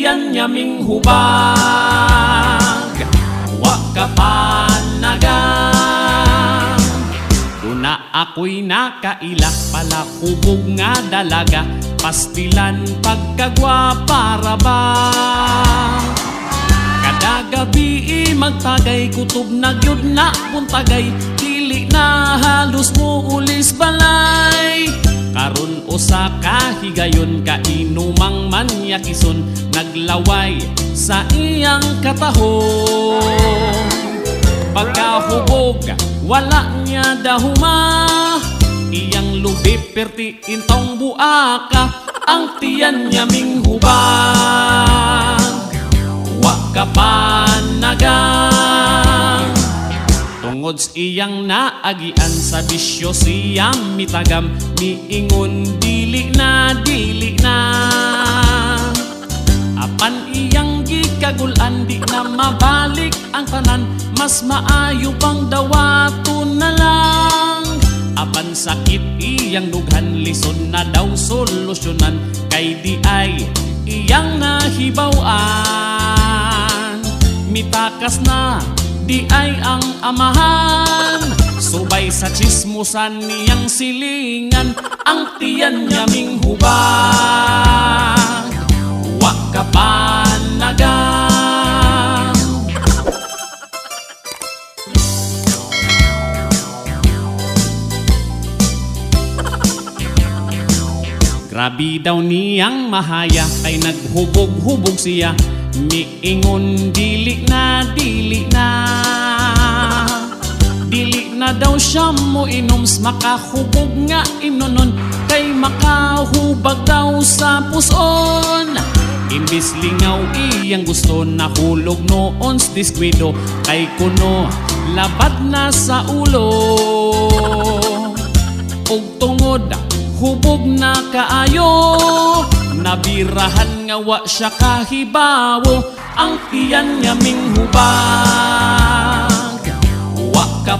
tiyan niya ming hubag. Wa ka panagang Una ako'y nakaila pala hubog nga dalaga. Pastilan pagkagwa para ba? Kada gabi magtagay. Kutob na gyud na puntagay Karon usa ka higayon ka inumang manyakison Naglaway sa iyang katahon. Pagkahubog, wala niya dahuma Iyang lubi perti intong buaka Ang tiyan niya ming hubag. Wa ka panagang Tungod iyang naagian sa bisyo siyang mitagam. Miingon dili na, dili na. Apan iyang gikagulan di na mabalik ang tanan. Mas maayo pang dawato na lang. Apan sakit iyang dughan lison na daw solusyonan. Kay di ay iyang nahibawan. Mitakas na di ay ang amahan. Subay sa chismosan niyang silingan Ang tiyan niya ming hubag Wa ka panagang Grabe daw niyang mahaya kay naghubog-hubog siya. Miingon dili na, dili na siya mo inoms makahubog nga inonon. Kay makahubag daw sa puson. Imbis lingaw iyang gusto nahulog noon diskwido Kay kuno labad na sa ulo. Og tungod hubog na kaayo. Nabirahan nga wa siya kahibawo. Ang tiyan niya ming hubag. Wa ka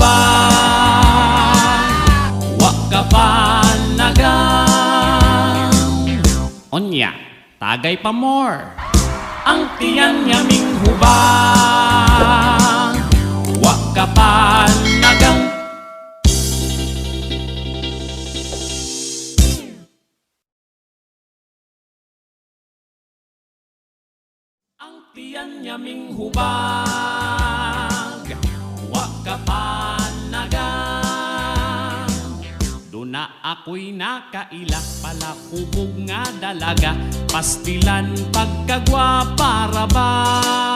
ming hubag wa ka panagang onya tagay pa more. Ang tiyan niya ming hubang. Wa ka panagang Ang tiyan niya ming hubag Wa ako'y nakaila pala hubog nga dalaga. Pastilan pagkagwa para ba